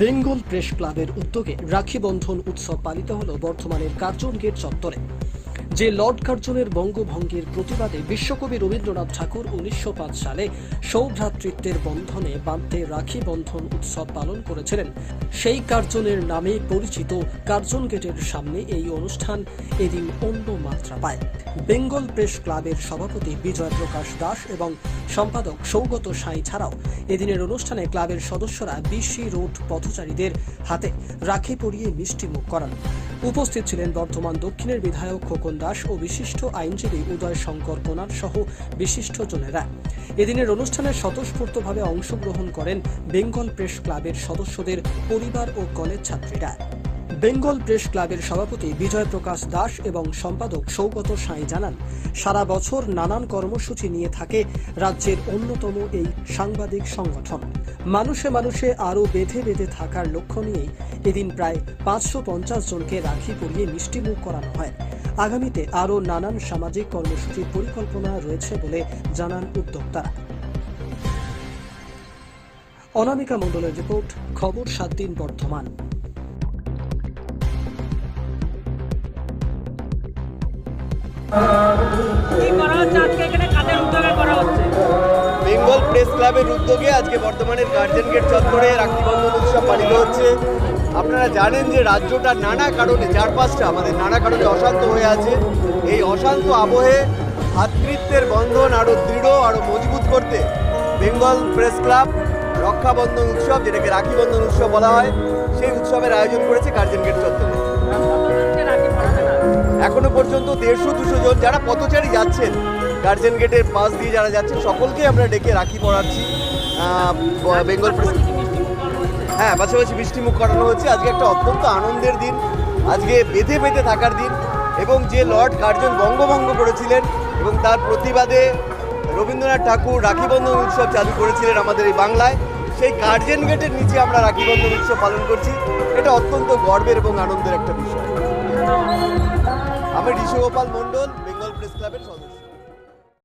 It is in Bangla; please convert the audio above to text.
বেঙ্গল প্রেস ক্লাবের উদ্যোগে রাখি বন্ধন উৎসব পালিত হল বর্ধমানের কার্জন গেট চত্বরে। যে লর্ড কার্জনের বঙ্গভঙ্গের প্রতিবাদে বিশ্বকবি রবীন্দ্রনাথ ঠাকুর উনিশশো পাঁচ সালে সৌভ্রাতৃত্বের বন্ধনে বাঁধতে রাখি বন্ধন উৎসব পালন করেছিলেন। সেই কার্জনের নামে পরিচিত কার্জন গেটের সামনে এই অনুষ্ঠান এদিন অন্য মাত্রা পায়। বেঙ্গল প্রেস ক্লাবের সভাপতি বিজয় প্রকাশ দাস এবং সম্পাদক সৌগত সাঁই ছাড়াও এদিনের অনুষ্ঠানে ক্লাবের সদস্যরা বিশি রোড পথচারীদের হাতে রাখি পরিয়ে মিষ্টিমুখ করান। উপস্থিত ছিলেন বর্ধমান দক্ষিণের বিধায়ক খোকন দাস ও বিশিষ্ট আইনজীবী উদয় শঙ্কর কোনার সহ বিশিষ্ট জনেরা। এদিনের অনুষ্ঠানে স্বতঃস্ফূর্তভাবে অংশগ্রহণ করেন বেঙ্গল প্রেস ক্লাবের সদস্যদের পরিবার ও কলেজ ছাত্রীরা। বেঙ্গল প্রেস ক্লাবের সভাপতি বিজয় প্রকাশ দাস এবং সম্পাদক সৌগত সাঁই জানান, সারা বছর নানান কর্মসূচি নিয়ে থাকে রাজ্যের অন্যতম এই সাংবাদিক সংগঠন। মানুষে মানুষে আরও বেঁধে বেঁধে থাকার লক্ষ্য নিয়েই এদিন প্রায় পাঁচশো পঞ্চাশ জনকে রাখি পরিয়ে মিষ্টিমুখ করানো হয়। আগামীতে আরও নানান সামাজিক কর্মসূচির পরিকল্পনা রয়েছে বলে জানান উদ্যোক্তারা অনামিকা মণ্ডলের রিপোর্ট খবর সাত দিন বর্ধমান। কি করা হচ্ছে? আজকে এখানে কাদের উদ্যোগে করা হচ্ছে? বেঙ্গল প্রেস ক্লাবের উদ্যোগে আজকে বর্তমানের গার্জেন গেট চত্বরে রাখি বন্ধন উৎসব পালিত হচ্ছে। আপনারা জানেন যে রাজ্যটা নানা কারণে চার পাঁচটা আমাদের নানা কারণে অশান্ত হয়ে আছে। এই অশান্ত আবহে ভাতৃত্বের বন্ধন আরও দৃঢ় আরও মজবুত করতে বেঙ্গল প্রেস ক্লাব রক্ষাবন্ধন উৎসব, যেটাকে রাখি বন্ধন উৎসব বলা হয়, সেই উৎসবের আয়োজন করেছে গার্জেন গেট চত্বরে। এখনও পর্যন্ত দেড়শো, দুশো জন যারা পথচারী যাচ্ছেন গার্জেন গেটের পাশ দিয়ে যারা যাচ্ছেন, সকলকে আমরা ডেকে রাখি পড়াচ্ছি বেঙ্গল প্রেস হ্যাঁ পাশাপাশি মিষ্টি মুখ করানো হচ্ছে আজকে একটা অত্যন্ত আনন্দের দিন। আজকে বেঁধে বেঁধে থাকার দিন। এবং যে লর্ড কার্জন বঙ্গভঙ্গ করেছিলেন এবং তার প্রতিবাদে রবীন্দ্রনাথ ঠাকুর রাখি বন্ধন উৎসব চালু করেছিলেন আমাদের এই বাংলায়, সেই গার্জেন গেটের নিচে আমরা রাখি বন্ধন উৎসব পালন করছি। এটা অত্যন্ত গর্বের এবং আনন্দের একটা বিষয়। আমি ঋষগোপাল মণ্ডল, বেঙ্গল প্রেস ক্লাবের সদস্য।